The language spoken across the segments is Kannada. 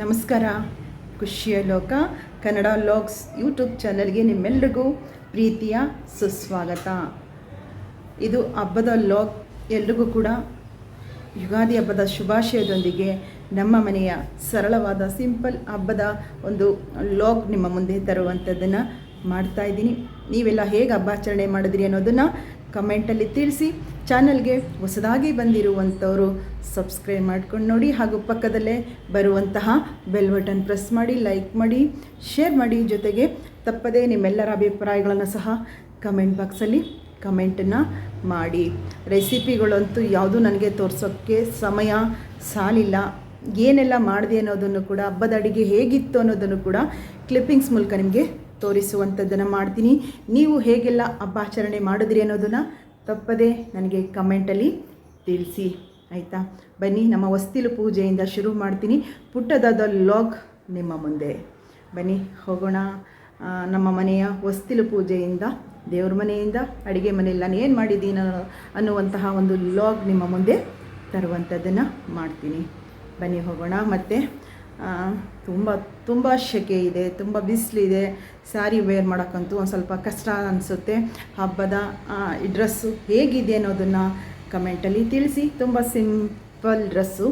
ನಮಸ್ಕಾರ. ಖುಷಿಯ ಲೋಕ. ಕನ್ನಡ ಲಾಗ್ಸ್ ಯೂಟ್ಯೂಬ್ ಚಾನಲ್ಗೆ ನಿಮ್ಮೆಲ್ರಿಗೂ ಪ್ರೀತಿಯ ಸುಸ್ವಾಗತ. ಇದು ಹಬ್ಬದ ಲಾಗ್ ಎಲ್ರಿಗೂ ಕೂಡ ಯುಗಾದಿ ಹಬ್ಬದ ಶುಭಾಶಯದೊಂದಿಗೆ ನಮ್ಮ ಮನೆಯ ಸರಳವಾದ, ಸಿಂಪಲ್ ಹಬ್ಬದ ಒಂದು ಲಾಗ್ ನಿಮ್ಮ ಮುಂದೆ ತರುವಂಥದ್ದನ್ನು ಮಾಡ್ತಾ ಇದ್ದೀನಿ. ನೀವೆಲ್ಲ ಹೇಗೆ ಹಬ್ಬಾಚರಣೆ ಮಾಡಿದ್ರಿ ಅನ್ನೋದನ್ನು ಕಮೆಂಟಲ್ಲಿ ತಿಳಿಸಿ. ಚಾನಲ್ಗೆ ಹೊಸದಾಗಿ ಬಂದಿರುವಂಥವರು ಸಬ್ಸ್ಕ್ರೈಬ್ ಮಾಡ್ಕೊಂಡು ನೋಡಿ. ಹಾಗೂ ಪಕ್ಕದಲ್ಲೇ ಬರುವಂತಹ ಬೆಲ್ ಬಟನ್ ಪ್ರೆಸ್ ಮಾಡಿ ಲೈಕ್ ಮಾಡಿ ಶೇರ್ ಮಾಡಿ. ಜೊತೆಗೆ ತಪ್ಪದೇ ನಿಮ್ಮೆಲ್ಲರ ಅಭಿಪ್ರಾಯಗಳನ್ನು ಸಹ ಕಮೆಂಟ್ ಬಾಕ್ಸಲ್ಲಿ ಕಮೆಂಟನ್ನು ಮಾಡಿ. ರೆಸಿಪಿಗಳಂತೂ ಯಾವುದೂ ನನಗೆ ತೋರಿಸೋಕ್ಕೆ ಸಮಯ ಸಾಲಿಲ್ಲ. ಏನೆಲ್ಲ ಮಾಡಿದೆ ಅನ್ನೋದನ್ನು ಕೂಡ, ಹಬ್ಬದ ಅಡುಗೆ ಹೇಗಿತ್ತು ಅನ್ನೋದನ್ನು ಕೂಡ ಕ್ಲಿಪ್ಪಿಂಗ್ಸ್ ಮೂಲಕ ನಿಮಗೆ ತೋರಿಸುವಂಥದ್ದನ್ನು ಮಾಡ್ತೀನಿ. ನೀವು ಹೇಗೆಲ್ಲ ಹಬ್ಬಾಚರಣೆ ಮಾಡಿದ್ರಿ ಅನ್ನೋದನ್ನು ತಪ್ಪದೆ ನನಗೆ ಕಮೆಂಟಲ್ಲಿ ತಿಳಿಸಿ, ಆಯಿತಾ? ಬನ್ನಿ, ನಮ್ಮ ವಸ್ತಿಲು ಪೂಜೆಯಿಂದ ಶುರು ಮಾಡ್ತೀನಿ. ಪುಟ್ಟದಾದ ಲಾಗ್ ನಿಮ್ಮ ಮುಂದೆ. ಬನ್ನಿ, ಹೋಗೋಣ. ನಮ್ಮ ಮನೆಯ ವಸ್ತಿಲು ಪೂಜೆಯಿಂದ, ದೇವ್ರ ಮನೆಯಿಂದ, ಅಡುಗೆ ಮನೆಯಲ್ಲಿ ನಾನು ಏನು ಮಾಡಿದ್ದೀನ ಅನ್ನೋ- ಅನ್ನುವಂತಹ ಒಂದು ಲಾಗ್ ನಿಮ್ಮ ಮುಂದೆ ತರುವಂಥದ್ದನ್ನು ಮಾಡ್ತೀನಿ. ಬನ್ನಿ, ಹೋಗೋಣ. ಮತ್ತು ತುಂಬ ತುಂಬ ಸೆಕೆ ಇದೆ, ತುಂಬ ಬಿಸಿಲಿದೆ. ಸ್ಯಾರಿ ವೇರ್ ಮಾಡೋಕ್ಕಂತೂ ಒಂದು ಸ್ವಲ್ಪ ಕಷ್ಟ ಅನಿಸುತ್ತೆ. ಹಬ್ಬದ ಈ ಡ್ರೆಸ್ಸು ಹೇಗಿದೆ ಅನ್ನೋದನ್ನು ಕಮೆಂಟಲ್ಲಿ ತಿಳಿಸಿ. ತುಂಬ ಸಿಂಪಲ್ ಡ್ರೆಸ್ಸು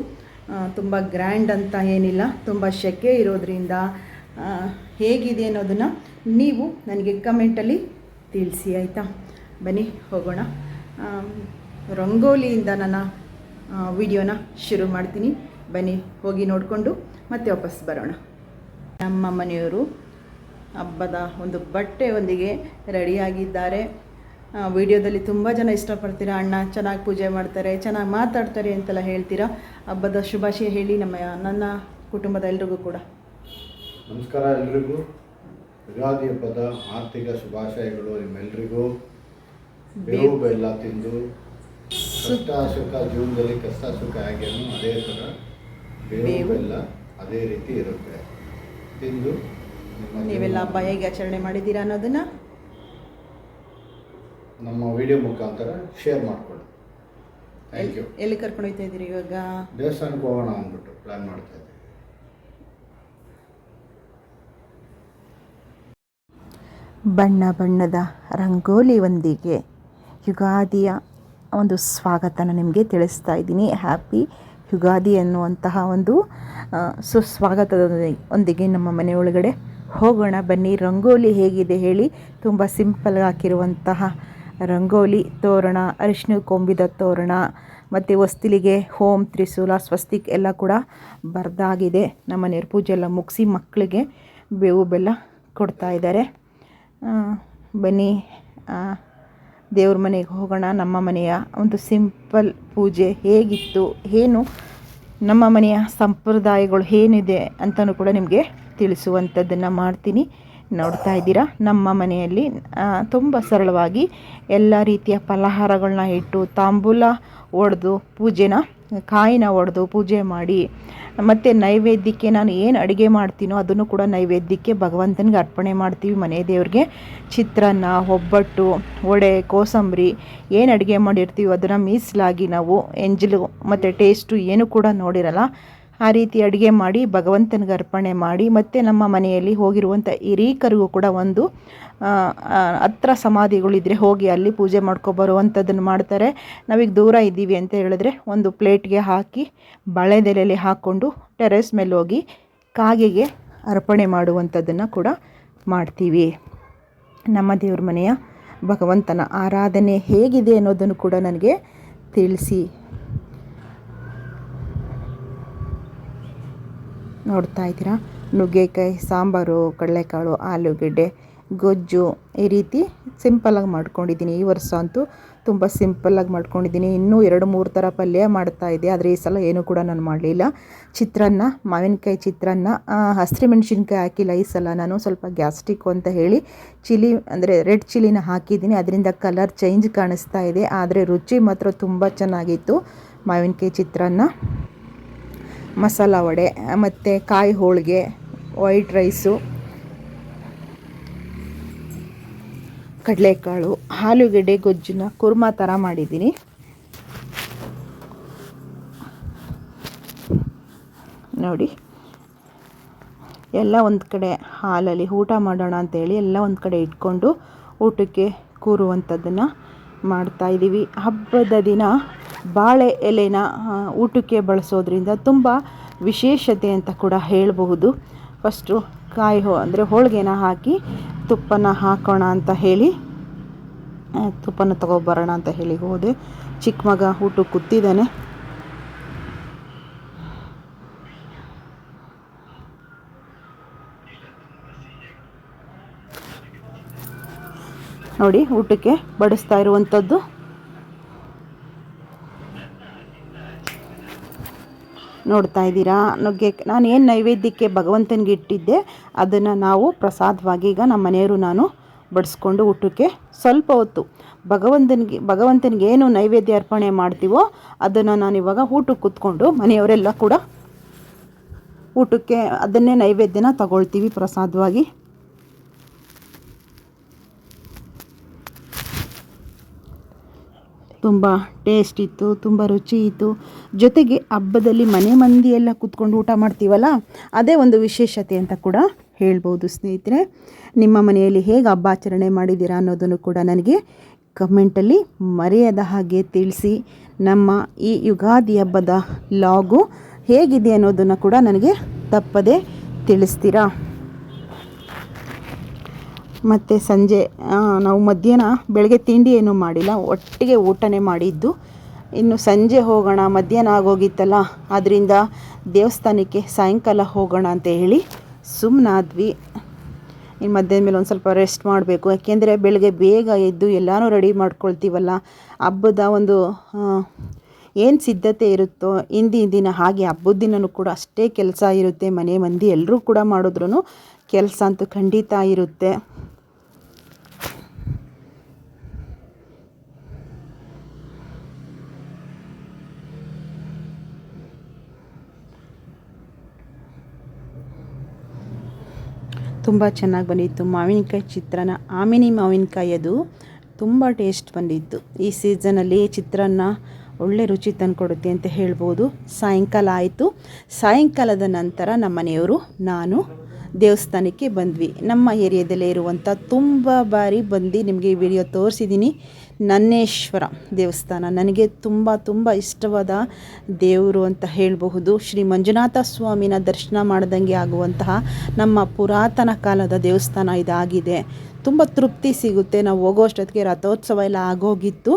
ತುಂಬ ಗ್ರ್ಯಾಂಡ್ ಅಂತ ಏನಿಲ್ಲ, ತುಂಬ ಸೆಕೆ ಇರೋದ್ರಿಂದ ಹೇಗಿದೆ ಅನ್ನೋದನ್ನು ನೀವು ನನಗೆ ಕಮೆಂಟಲ್ಲಿ ತಿಳಿಸಿ, ಆಯಿತಾ? ಬನ್ನಿ, ಹೋಗೋಣ. ರಂಗೋಲಿಯಿಂದ ನನ್ನ ವಿಡಿಯೋನ ಶುರು ಮಾಡ್ತೀನಿ. ಬನ್ನಿ, ಹೋಗಿ ನೋಡಿಕೊಂಡು. ಮತ್ತೆ ವಾಪಸ್ ಬರೋಣ. ನಮ್ಮ ಮನೆಯವರು ಹಬ್ಬದ ಒಂದು ಬಟ್ಟೆಯೊಂದಿಗೆ ರೆಡಿಯಾಗಿದ್ದಾರೆ. ವಿಡಿಯೋದಲ್ಲಿ ತುಂಬ ಜನ ಇಷ್ಟಪಡ್ತೀರಾ? ಅಣ್ಣ ಚೆನ್ನಾಗಿ ಪೂಜೆ ಮಾಡ್ತಾರೆ ಚೆನ್ನಾಗಿ ಮಾತಾಡ್ತಾರೆ ಅಂತೆಲ್ಲ ಹೇಳ್ತೀರಾ? ಹಬ್ಬದ ಶುಭಾಶಯ ಹೇಳಿ ನಮ್ಮ ನನ್ನ ಕುಟುಂಬದ ಎಲ್ರಿಗೂ ಕೂಡ. ನಮಸ್ಕಾರ ಎಲ್ರಿಗೂ. ಯುಗಾದಿ ಹಬ್ಬದ ಆರ್ಥಿಕ ಶುಭಾಶಯಗಳು ನಿಮ್ಮೆಲ್ರಿಗೂ. ಬೇವು ಬೆಲ್ಲ ತಿಂದು ಕಷ್ಟ ಸುಖ ಜೀವನದಲ್ಲಿ ಕಷ್ಟ ಸುಖ ಆಗ್ಯಾನು ಅದೇ ಥರ ಬೇವು. ಬೆಲ್ಲ. ಅದೇ ರೀತಿ ಇರುತ್ತೆ. ತಿಂದು ನೀವೆಲ್ಲ ಹಬ್ಬ ಹೇಗೆ ಆಚರಣೆ ಮಾಡಿದ್ದೀರಾ ಅನ್ನೋದನ್ನ? ನಮ್ಮ ವಿಡಿಯೋ ಮುಖಾಂತರ ಶೇರ್ ಮಾಡ್ಕೊಳ್ಳಿ. ಥ್ಯಾಂಕ್ ಯು ಎಲ್ಲಿ ಕರ್ಕೊಂಡು ಹೋಗ್ತಾ ಇದ್ದೀರಿ ಇವಾಗ? ದೇವಸ್ಥಾನಕ್ಕೆ ಹೋಗೋಣ ಅಂದ್ಬಿಟ್ಟು ಪ್ಲಾನ್ ಮಾಡ್ತಾ ಇದ್ದೀವಿ. ಬಣ್ಣ ಬಣ್ಣದ ರಂಗೋಲಿಯೊಂದಿಗೆ ಯುಗಾದಿಯ ಒಂದು ಸ್ವಾಗತನ ನಿಮಗೆ ತಿಳಿಸ್ತಾ ಇದ್ದೀನಿ. ಹ್ಯಾಪಿ ಯುಗಾದಿ ಅನ್ನುವಂತಹ ಒಂದು ಸುಸ್ವಾಗತದ ಒಂದಿಗೆ ನಮ್ಮ ಮನೆ ಒಳಗಡೆ ಹೋಗೋಣ ಬನ್ನಿ. ರಂಗೋಲಿ ಹೇಗಿದೆ ಹೇಳಿ ತುಂಬ ಸಿಂಪಲ್ ಹಾಕಿರುವಂತಹ ರಂಗೋಲಿ ತೋರಣ ಅರಿಶಿನ ಕೊಂಬಿದ ತೋರಣ, ಮತ್ತು ಹೊಸ್ತಿಲಿಗೆ ಹೋಮ್ ತ್ರಿಶೂಲ, ಸ್ವಸ್ತಿಕ್ ಎಲ್ಲ ಕೂಡ ಬರ್ದಾಗಿದೆ. ನಮ್ಮ ನೆರಪೂಜೆ ಪೂಜೆ ಎಲ್ಲ ಮುಗಿಸಿ ಮಕ್ಕಳಿಗೆ ಬೇವು ಬೆಲ್ಲ ಕೊಡ್ತಾ ಇದ್ದಾರೆ. ಬನ್ನಿ. ದೇವ್ರ ಮನೆಗೆ ಹೋಗೋಣ, ನಮ್ಮ ಮನೆಯ ಒಂದು ಸಿಂಪಲ್ ಪೂಜೆ ಹೇಗಿತ್ತು, ಏನು, ನಮ್ಮ ಮನೆಯ ಸಂಪ್ರದಾಯಗಳು ಏನಿದೆ ಅಂತಲೂ ಕೂಡ ನಿಮಗೆ ತಿಳಿಸುವಂಥದ್ದನ್ನು ಮಾಡ್ತೀನಿ. ನೋಡ್ತಾ ಇದ್ದೀರಾ? ನಮ್ಮ ಮನೆಯಲ್ಲಿ ತುಂಬ ಸರಳವಾಗಿ ಎಲ್ಲ ರೀತಿಯ ಫಲಹಾರಗಳನ್ನ ಇಟ್ಟು ತಾಂಬೂಲ ಒಡೆದು ಪೂಜೆನ ಕಾಯಿನ ಒಡೆದು ಪೂಜೆ ಮಾಡಿ, ಮತ್ತು ನೈವೇದ್ಯಕ್ಕೆ ನಾನು ಏನು ಅಡುಗೆ ಮಾಡ್ತೀನೋ ಅದನ್ನು ಕೂಡ ನೈವೇದ್ಯಕ್ಕೆ ಭಗವಂತನಿಗೆ ಅರ್ಪಣೆ ಮಾಡ್ತೀವಿ. ಮನೆ ದೇವ್ರಿಗೆ ಚಿತ್ರಾನ್ನ, ಒಬ್ಬಟ್ಟು, ವಡೆ, ಕೋಸಂಬರಿ ಏನು ಅಡುಗೆ ಮಾಡಿರ್ತೀವಿ ಅದನ್ನು ಮೀಸಲಾಗಿ ನಾವು, ಎಂಜಲು ಮತ್ತು ಟೇಸ್ಟು ಏನು ಕೂಡ ನೋಡಿರಲ್ಲ ಆ ರೀತಿ ಅಡುಗೆ ಮಾಡಿ, ಭಗವಂತನಿಗೆ ಅರ್ಪಣೆ ಮಾಡಿ, ಮತ್ತು ನಮ್ಮ ಮನೆಯಲ್ಲಿ ಹೋಗಿರುವಂಥ ಹಿರೀಕರಿಗೂ ಕೂಡ ಒಂದು ಹತ್ರ ಸಮಾಧಿಗಳಿದ್ರೆ ಹೋಗಿ ಅಲ್ಲಿ ಪೂಜೆ ಮಾಡ್ಕೊಬರುವಂಥದ್ದನ್ನು ಮಾಡ್ತಾರೆ. ನಾವೀಗ ದೂರ ಇದ್ದೀವಿ ಅಂತ ಹೇಳಿದ್ರೆ ಒಂದು ಪ್ಲೇಟ್ಗೆ ಹಾಕಿ ಬಳೆದೆಲೆಯಲ್ಲಿ ಹಾಕ್ಕೊಂಡು ಟೆರೆಸ್ ಮೇಲೆ ಹೋಗಿ ಕಾಗೆಗೆ ಅರ್ಪಣೆ ಮಾಡುವಂಥದ್ದನ್ನು ಕೂಡ ಮಾಡ್ತೀವಿ. ನಮ್ಮ ದೇವ್ರ ಮನೆಯ ಭಗವಂತನ ಆರಾಧನೆ ಹೇಗಿದೆ ಅನ್ನೋದನ್ನು ಕೂಡ ನನಗೆ ತಿಳಿಸಿ ನೋಡ್ತಾ ಇದ್ದೀರಾ? ನುಗ್ಗೆಕಾಯಿ, ಸಾಂಬಾರು, ಕಡಲೆಕಾಳು, ಆಲೂಗೆಡ್ಡೆ, ಗೊಜ್ಜು ಈ ರೀತಿ ಸಿಂಪಲ್ಲಾಗಿ ಮಾಡ್ಕೊಂಡಿದ್ದೀನಿ. ಈ ವರ್ಷ ಅಂತೂ ತುಂಬ ಸಿಂಪಲ್ಲಾಗಿ ಮಾಡ್ಕೊಂಡಿದ್ದೀನಿ. ಇನ್ನೂ ಎರಡು, ಮೂರು ಥರ ಪಲ್ಯ ಮಾಡ್ತಾ ಇದ್ದೆ. ಆದರೆ ಈ ಸಲ ಏನೂ ಕೂಡ ನಾನು ಮಾಡಲಿಲ್ಲ. ಚಿತ್ರಾನ್ನ, ಮಾವಿನಕಾಯಿ ಚಿತ್ರಾನ್ನ ಹಸಿರು ಮೆಣಸಿನ್ಕಾಯಿ ಹಾಕಿಲ್ಲ. ಈ ಸಲ ನಾನು ಸ್ವಲ್ಪ ಗ್ಯಾಸ್ಟ್ರಿಕ್ ಅಂತ ಹೇಳಿ ಚಿಲ್ಲಿ, ಅಂದರೆ ರೆಡ್ ಚಿಲ್ಲಿನ ಹಾಕಿದ್ದೀನಿ. ಅದರಿಂದ ಕಲರ್ ಚೇಂಜ್ ಕಾಣಿಸ್ತಾ ಇದೆ. ಆದರೆ ರುಚಿ ಮಾತ್ರ ತುಂಬ ಚೆನ್ನಾಗಿತ್ತು. ಮಾವಿನಕಾಯಿ ಚಿತ್ರಾನ್ನ. ಮಸಾಲ ವಡೆ, ಮತ್ತು ಕಾಯಿ ಹೋಳಿಗೆ ವೈಟ್ ರೈಸು ಕಡಲೆಕಾಳು, ಆಲೂಗೆಡ್ಡೆ, ಗೊಜ್ಜನ್ನ ಕುರ್ಮಾ ಥರ ಮಾಡಿದ್ದೀನಿ. ನೋಡಿ, ಎಲ್ಲ ಒಂದು ಕಡೆ ಹಾಲಲ್ಲಿ ಊಟ ಮಾಡೋಣ ಅಂತೇಳಿ ಎಲ್ಲ ಒಂದು ಕಡೆ ಇಟ್ಕೊಂಡು ಊಟಕ್ಕೆ ಕೂರುವಂಥದ್ದನ್ನು ಮಾಡ್ತಾಯಿದ್ದೀವಿ ಹಬ್ಬದ ದಿನ ಬಾಳೆ ಎಲೆನ ಊಟಕ್ಕೆ ಬಳಸೋದ್ರಿಂದ ತುಂಬ ವಿಶೇಷತೆ ಅಂತ ಕೂಡ ಹೇಳಬಹುದು. ಫಸ್ಟು ಕಾಯಿ ಹೋ ಅಂದರೆ ಹೋಳಿಗೆನ ಹಾಕಿ ತುಪ್ಪನ ಹಾಕೋಣ ಅಂತ ಹೇಳಿ ತುಪ್ಪನ ತಗೊಬರೋಣ ಅಂತ ಹೇಳಿ ಹೋದೆ. ಚಿಕ್ಕ ಮಗ ಊಟಕ್ಕೆ ಕೂತಿದ್ದಾನೆ. ನೋಡಿ, ಊಟಕ್ಕೆ ಬಡಿಸ್ತಾ ಇರುವಂಥದ್ದು ನೋಡ್ತಾ ಇದ್ದೀರಾ? ನುಗ್ಗೆ ನಾನು ಏನು ನೈವೇದ್ಯಕ್ಕೆ ಭಗವಂತನಿಗೆ ಇಟ್ಟಿದ್ದೆ, ಅದನ್ನು ನಾವು ಪ್ರಸಾದವಾಗಿ ಈಗ ನಮ್ಮ ಮನೆಯವರು ನಾನು ಬಡಿಸ್ಕೊಂಡು ಊಟಕ್ಕೆ ಸ್ವಲ್ಪ ಹೊತ್ತು ಭಗವಂತನಿಗೆ ಭಗವಂತನಿಗೆ ಏನು ನೈವೇದ್ಯ ಅರ್ಪಣೆ ಮಾಡ್ತೀವೋ ಅದನ್ನು ನಾನು ಇವಾಗ ಊಟಕ್ಕೆ ಕೂತ್ಕೊಂಡು ಮನೆಯವರೆಲ್ಲ ಕೂಡ ಊಟಕ್ಕೆ ಅದನ್ನೇ ನೈವೇದ್ಯನ ತಗೊಳ್ತೀವಿ ಪ್ರಸಾದವಾಗಿ. ತುಂಬ ಟೇಸ್ಟ್ ಇತ್ತು, ತುಂಬ ರುಚಿ ಇತ್ತು. ಜೊತೆಗೆ ಹಬ್ಬದಲ್ಲಿ ಮನೆ ಮಂದಿಯೆಲ್ಲ ಕೂತ್ಕೊಂಡು ಊಟ ಮಾಡ್ತೀವಲ್ಲ, ಅದೇ ಒಂದು ವಿಶೇಷತೆ ಅಂತ ಕೂಡ ಹೇಳ್ಬೋದು ಸ್ನೇಹಿತರೆ. ನಿಮ್ಮ ಮನೆಯಲ್ಲಿ ಹೇಗೆ ಹಬ್ಬ ಆಚರಣೆ ಮಾಡಿದ್ದೀರಾ ಅನ್ನೋದನ್ನು ಕೂಡ ನನಗೆ ಕಮೆಂಟಲ್ಲಿ ಮರೆಯದ ಹಾಗೆ ತಿಳಿಸಿ. ನಮ್ಮ ಈ ಯುಗಾದಿ ಹಬ್ಬದ ಲಾಗು ಹೇಗಿದೆ ಅನ್ನೋದನ್ನು ಕೂಡ ನನಗೆ ತಪ್ಪದೆ ತಿಳಿಸ್ತೀರಾ? ಮತ್ತು ಸಂಜೆ ನಾವು ಮಧ್ಯಾಹ್ನ ಬೆಳಗ್ಗೆ ತಿಂಡಿ ಏನೂ ಮಾಡಿಲ್ಲ, ಒಟ್ಟಿಗೆ ಊಟನೇ ಮಾಡಿದ್ದು. ಇನ್ನು ಸಂಜೆ ಹೋಗೋಣ, ಮಧ್ಯಾಹ್ನ ಆಗೋಗಿತ್ತಲ್ಲ ಅದರಿಂದ ದೇವಸ್ಥಾನಕ್ಕೆ ಸಾಯಂಕಾಲ ಹೋಗೋಣ ಅಂತ ಹೇಳಿ ಸುಮ್ಮನಾದ್ವಿ ಇನ್ನು ಮಧ್ಯಾಹ್ನ ಮೇಲೆ ಒಂದು ಸ್ವಲ್ಪ ರೆಸ್ಟ್ ಮಾಡಬೇಕು. ಯಾಕೆಂದರೆ ಬೆಳಗ್ಗೆ ಬೇಗ ಎದ್ದು ಎಲ್ಲನೂ ರೆಡಿ ಮಾಡ್ಕೊಳ್ತೀವಲ್ಲ, ಹಬ್ಬದ ಒಂದು ಏನು ಸಿದ್ಧತೆ ಇರುತ್ತೋ ಹಿಂದಿನ ದಿನ ಹಾಗೆ ಹಬ್ಬದ ದಿನವೂ ಕೂಡ ಅಷ್ಟೇ ಕೆಲಸ ಇರುತ್ತೆ. ಮನೆ ಮಂದಿ ಎಲ್ಲರೂ ಕೂಡ ಮಾಡಿದ್ರೂ ಕೆಲಸ ಅಂತೂ ಖಂಡಿತ ಇರುತ್ತೆ. ತುಂಬ ಚೆನ್ನಾಗಿ ಬಂದಿತ್ತು. ಮಾವಿನಕಾಯಿ ಚಿತ್ರಾನ್ನ, ಆಮಿನಿ ಮಾವಿನಕಾಯಿ ಅದು ತುಂಬ ಟೇಸ್ಟ್ ಬಂದಿತ್ತು. ಈ ಸೀಸನಲ್ಲಿ ಚಿತ್ರಾನ್ನ ಒಳ್ಳೆ ರುಚಿ ತಂದುಕೊಡುತ್ತೆ ಅಂತ ಹೇಳ್ಬೋದು. ಸಾಯಂಕಾಲ ಆಯಿತು. ಸಾಯಂಕಾಲದ ನಂತರ ನಮ್ಮ ಮನೆಯವರು ನಾನು ದೇವಸ್ಥಾನಕ್ಕೆ ಬಂದ್ವಿ. ನಮ್ಮ ಏರಿಯಾದಲ್ಲೇ ಇರುವಂಥ ತುಂಬ ಬಾರಿ ಬಂದು ನಿಮಗೆ ಈ ವಿಡಿಯೋ ತೋರಿಸಿದ್ದೀನಿ. ನನ್ನೇಶ್ವರ ದೇವಸ್ಥಾನ. ನನಗೆ ತುಂಬ ತುಂಬ ಇಷ್ಟವಾದ ದೇವರು ಅಂತ ಹೇಳಬಹುದು. ಶ್ರೀ ಮಂಜುನಾಥ ಸ್ವಾಮಿನ ದರ್ಶನ ಮಾಡ್ದಂಗೆ ಆಗುವಂತಹ ನಮ್ಮ ಪುರಾತನ ಕಾಲದ ದೇವಸ್ಥಾನ ಇದಾಗಿದೆ. ತುಂಬ ತೃಪ್ತಿ ಸಿಗುತ್ತೆ. ನಾವು ಹೋಗೋಷ್ಟೊತ್ತಿಗೆ ರಥೋತ್ಸವ ಎಲ್ಲ ಆಗೋಗಿತ್ತು.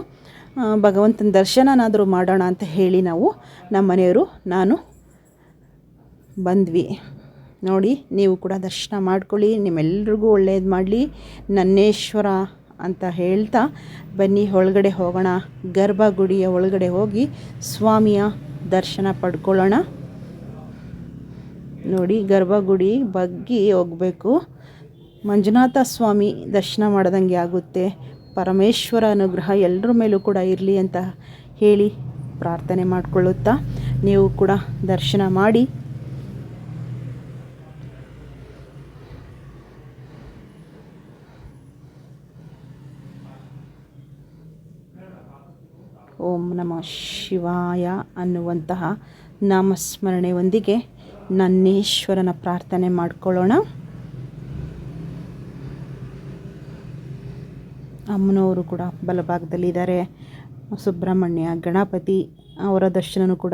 ಭಗವಂತನ ದರ್ಶನನಾದರೂ ಮಾಡೋಣ ಅಂತ ಹೇಳಿ ನಾವು ನಮ್ಮ ಮನೆಯವರು, ನಾನು ಬಂದ್ವಿ. ನೋಡಿ, ನೀವು ಕೂಡ ದರ್ಶನ ಮಾಡ್ಕೊಳ್ಳಿ, ನಿಮ್ಮೆಲ್ರಿಗೂ ಒಳ್ಳೇದು ಮಾಡಲಿ. ನನ್ನೇಶ್ವರ ಅಂತ ಹೇಳ್ತಾ, ಬನ್ನಿ, ಒಳಗಡೆ ಹೋಗೋಣ. ಗರ್ಭಗುಡಿಯ ಒಳಗಡೆ ಹೋಗಿ ಸ್ವಾಮಿಯ ದರ್ಶನ ಪಡ್ಕೊಳ್ಳೋಣ. ನೋಡಿ, ಗರ್ಭಗುಡಿ ಬಗ್ಗಿ ಹೋಗಬೇಕು. ಮಂಜುನಾಥ ಸ್ವಾಮಿ ದರ್ಶನ ಮಾಡ್ದಂಗೆ ಆಗುತ್ತೆ. ಪರಮೇಶ್ವರ ಅನುಗ್ರಹ ಎಲ್ಲರ ಮೇಲೂ ಕೂಡ ಇರಲಿ ಅಂತ ಹೇಳಿ ಪ್ರಾರ್ಥನೆ ಮಾಡಿಕೊಳ್ಳುತ್ತಾ, ನೀವು ಕೂಡ ದರ್ಶನ ಮಾಡಿ. ಓಂ ನಮಃ ಶಿವಾಯ ಅನ್ನುವಂತಹ ನಾಮಸ್ಮರಣೆಯೊಂದಿಗೆ ನನ್ನೇಶ್ವರನ ಪ್ರಾರ್ಥನೆ ಮಾಡಿಕೊಳ್ಳೋಣ. ಅಮ್ಮನವರು ಕೂಡ ಬಲಭಾಗದಲ್ಲಿದ್ದಾರೆ. ಸುಬ್ರಹ್ಮಣ್ಯ, ಗಣಪತಿ ಅವರ ದರ್ಶನನೂ ಕೂಡ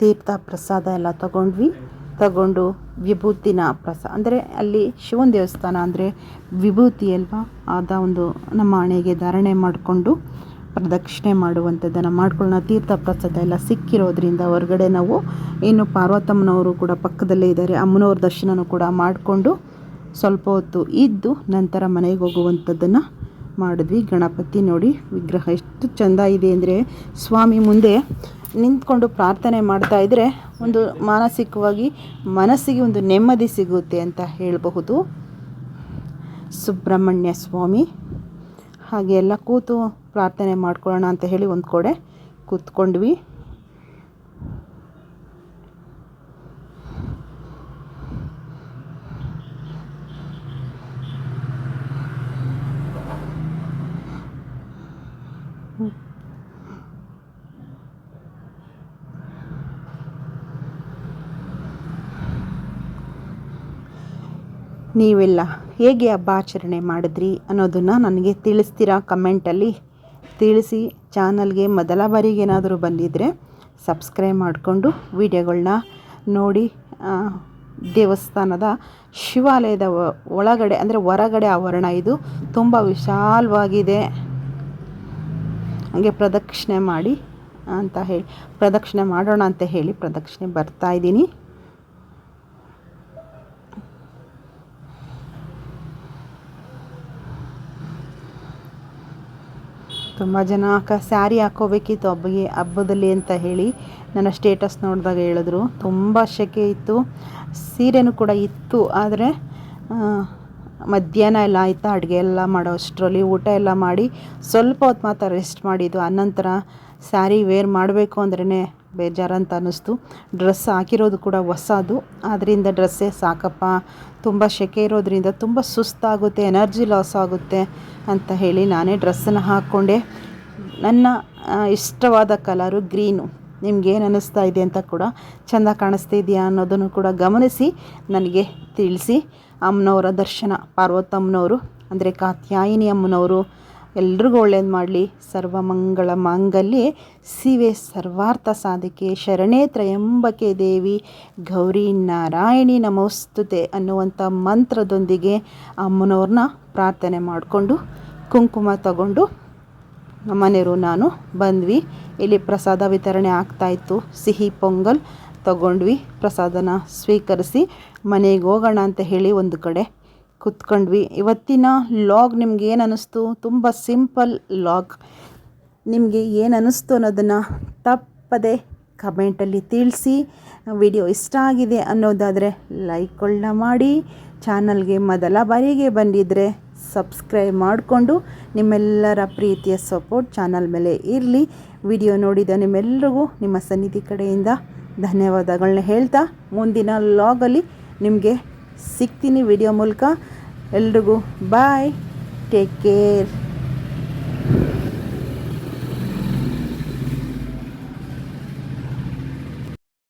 ತೀರ್ಥ ಪ್ರಸಾದ ಎಲ್ಲ ತಗೊಂಡ್ವಿ. ತಗೊಂಡು ವಿಭೂತಿನ ಪ್ರಸಾದ ಅಂದರೆ ಅಲ್ಲಿ ಶಿವನ ದೇವಸ್ಥಾನ ಅಂದರೆ ವಿಭೂತಿ ಅಲ್ವಾ? ಆದ ಒಂದು ನಮ್ಮ ಹಣೆಗೆ ಧಾರಣೆ ಮಾಡಿಕೊಂಡು ಪ್ರದಕ್ಷಿಣೆ ಮಾಡುವಂಥದ್ದನ್ನು ಮಾಡ್ಕೊಳ್ಳೋಣ. ತೀರ್ಥ ಪ್ರಸಾದ ಎಲ್ಲ ಸಿಕ್ಕಿರೋದ್ರಿಂದ ಹೊರಗಡೆ ನಾವು ಇನ್ನು ಪಾರ್ವತಮ್ಮನವರು ಕೂಡ ಪಕ್ಕದಲ್ಲೇ ಇದ್ದಾರೆ. ಅಮ್ಮನವ್ರ ದರ್ಶನನೂ ಕೂಡ ಮಾಡಿಕೊಂಡು ಸ್ವಲ್ಪ ಹೊತ್ತು ಇದ್ದು ನಂತರ ಮನೆಗೆ ಹೋಗುವಂಥದ್ದನ್ನು ಮಾಡಿದ್ವಿ. ಗಣಪತಿ ನೋಡಿ ವಿಗ್ರಹ ಎಷ್ಟು ಚೆಂದ ಇದೆ ಅಂದರೆ ಸ್ವಾಮಿ ಮುಂದೆ ನಿಂತ್ಕೊಂಡು ಪ್ರಾರ್ಥನೆ ಮಾಡ್ತಾ ಇದ್ದರೆ ಒಂದು ಮಾನಸಿಕವಾಗಿ ಮನಸ್ಸಿಗೆ ಒಂದು ನೆಮ್ಮದಿ ಸಿಗುತ್ತೆ ಅಂತ ಹೇಳಬಹುದು. ಸುಬ್ರಹ್ಮಣ್ಯ ಸ್ವಾಮಿ, ಹಾಗೆ ಎಲ್ಲ ಕೂತು ಪ್ರಾರ್ಥನೆ ಮಾಡ್ಕೊಳ್ಳೋಣ ಅಂತ ಹೇಳಿ ಒಂದು ಕಡೆ ಕೂತ್ಕೊಂಡ್ವಿ. ನೀವೆಲ್ಲ ಹೇಗೆ ಹಬ್ಬ ಆಚರಣೆ ಮಾಡಿದ್ರಿ ಅನ್ನೋದನ್ನು ನನಗೆ ತಿಳಿಸ್ತೀರಾ ಕಮೆಂಟಲ್ಲಿ. ತಿಳಿಸಿ ಚಾನಲ್ಗೆ ಮೊದಲ ಬಾರಿಗೆ ಏನಾದರೂ ಬಂದಿದ್ದರೆ ಸಬ್ಸ್ಕ್ರೈಬ್ ಮಾಡಿಕೊಂಡು ವಿಡಿಯೋಗಳನ್ನ ನೋಡಿ ದೇವಸ್ಥಾನದ ಶಿವಾಲಯದ ಒಳಗಡೆ ಅಂದರೆ ಹೊರಗಡೆ ಆವರಣ ಇದು ತುಂಬ ವಿಶಾಲವಾಗಿದೆ. ಹಾಗೆ ಪ್ರದಕ್ಷಿಣೆ ಮಾಡಿ ಅಂತ ಹೇಳಿ, ಪ್ರದಕ್ಷಿಣೆ ಮಾಡೋಣ ಅಂತ ಹೇಳಿ ಪ್ರದಕ್ಷಿಣೆ ಬರ್ತಾ ಇದ್ದೀನಿ. ತುಂಬ ಜನ ಅಕ್ಕ ಸ್ಯಾರಿ ಹಾಕೋಬೇಕಿತ್ತು ಹಬ್ಬಗೆ, ಹಬ್ಬದಲ್ಲಿ ಅಂತ ಹೇಳಿ ನನ್ನ ಸ್ಟೇಟಸ್ ನೋಡಿದಾಗ ಹೇಳಿದ್ರು. ತುಂಬ ಶೆಕೆ ಇತ್ತು. ಸೀರೆನೂ ಕೂಡ ಇತ್ತು, ಆದರೆ ಮಧ್ಯಾಹ್ನ ಎಲ್ಲ ಆಯಿತಾ, ಅಡುಗೆ ಎಲ್ಲ ಮಾಡೋ ಅಷ್ಟರಲ್ಲಿ ಊಟ ಎಲ್ಲ ಮಾಡಿ ಸ್ವಲ್ಪ ಹೊತ್ತು ಮಾತ್ರ ರೆಸ್ಟ್ ಮಾಡಿದ್ದು. ಆನಂತರ ಸ್ಯಾರಿ ವೇರ್ ಮಾಡಬೇಕು ಅಂದ್ರೇ ಬೇಜಾರಂತ ಅನ್ನಿಸ್ತು. ಡ್ರೆಸ್ ಹಾಕಿರೋದು ಕೂಡ ಹೊಸದು. ಆದ್ದರಿಂದ ಡ್ರೆಸ್ಸೇ ಸಾಕಪ್ಪ. ತುಂಬ ಸೆಕೆ ಇರೋದ್ರಿಂದ ತುಂಬ ಸುಸ್ತಾಗುತ್ತೆ, ಎನರ್ಜಿ ಲಾಸ್ ಆಗುತ್ತೆ ಅಂತ ಹೇಳಿ ನಾನೇ ಡ್ರೆಸ್ಸನ್ನು ಹಾಕ್ಕೊಂಡೆ. ನನ್ನ ಇಷ್ಟವಾದ ಕಲರು ಗ್ರೀನು. ನಿಮ್ಗೇನು ಅನ್ನಿಸ್ತಾ ಇದೆ ಅಂತ ಕೂಡ ಚೆಂದ ಕಾಣಿಸ್ತಾ ಇದೆಯಾ ಅನ್ನೋದನ್ನು ಕೂಡ ಗಮನಿಸಿ, ನನಗೆ ತಿಳಿಸಿ. ಅಮ್ಮನವರ ದರ್ಶನ, ಪಾರ್ವತಮ್ಮನವರು, ಅಂದರೆ ಕಾತ್ಯಾಯಿನಿ ಅಮ್ಮನವರು ಎಲ್ರಿಗೂ ಒಳ್ಳೇದು ಮಾಡಲಿ. ಸರ್ವಮಂಗಳ ಮಾಂಗಲ್ಯೆ. ಸಿವೆ ಸರ್ವಾರ್ಥ ಸಾಧಿಕೆ. ಶರಣೇ ತ್ರಯಂಬಕೆ ದೇವಿ. ಗೌರಿ ನಾರಾಯಣಿ ನಮೋಸ್ತುತೆ ಅನ್ನುವಂಥ ಮಂತ್ರದೊಂದಿಗೆ ಅಮ್ಮನವ್ರನ್ನ ಪ್ರಾರ್ಥನೆ ಮಾಡಿಕೊಂಡು ಕುಂಕುಮ ತಗೊಂಡು ನಮ್ಮನೆಯವರು ನಾನು ಬಂದ್ವಿ. ಇಲ್ಲಿ ಪ್ರಸಾದ ವಿತರಣೆ ಆಗ್ತಾಯಿತ್ತು ಸಿಹಿ ಪೊಂಗಲ್ ತಗೊಂಡ್ವಿ. ಪ್ರಸಾದನ ಸ್ವೀಕರಿಸಿ ಮನೆಗೆ ಹೋಗೋಣ ಅಂತ ಹೇಳಿ ಒಂದು ಕಡೆ ಕುತ್ಕೊಂಡ್ವಿ. ಇವತ್ತಿನ ಲಾಗ್ ನಿಮ್ಗೆ ಏನು ಅನ್ನಿಸ್ತು ತುಂಬ ಸಿಂಪಲ್ ಲಾಗ್. ನಿಮಗೆ ಏನು ಅನ್ನಿಸ್ತು ಅನ್ನೋದನ್ನು ತಪ್ಪದೆ ಕಮೆಂಟಲ್ಲಿ ತಿಳಿಸಿ. ವಿಡಿಯೋ ಇಷ್ಟ ಆಗಿದೆ ಅನ್ನೋದಾದರೆ ಲೈಕ್ಗಳನ್ನ ಮಾಡಿ. ಚಾನಲ್ಗೆ ಮೊದಲ ಬಾರಿಗೆ ಬಂದಿದ್ದರೆ ಸಬ್ಸ್ಕ್ರೈಬ್ ಮಾಡಿಕೊಂಡು ನಿಮ್ಮೆಲ್ಲರ ಪ್ರೀತಿಯ ಸಪೋರ್ಟ್ ಚಾನಲ್ ಮೇಲೆ ಇರಲಿ. ವಿಡಿಯೋ ನೋಡಿದ ನಿಮ್ಮೆಲ್ಲರಿಗೂ ನಿಮ್ಮ ಸನ್ನಿಧಿ ಕಡೆಯಿಂದ ಧನ್ಯವಾದಗಳನ್ನ ಹೇಳ್ತಾ ಮುಂದಿನ ಲಾಗಲ್ಲಿ ನಿಮಗೆ ಸಿಗ್ತೀನಿ ವಿಡಿಯೋ ಮೂಲಕ. ಎಲ್ರಿಗೂ ಬಾಯ್ ಟೇಕ್ ಕೇರ್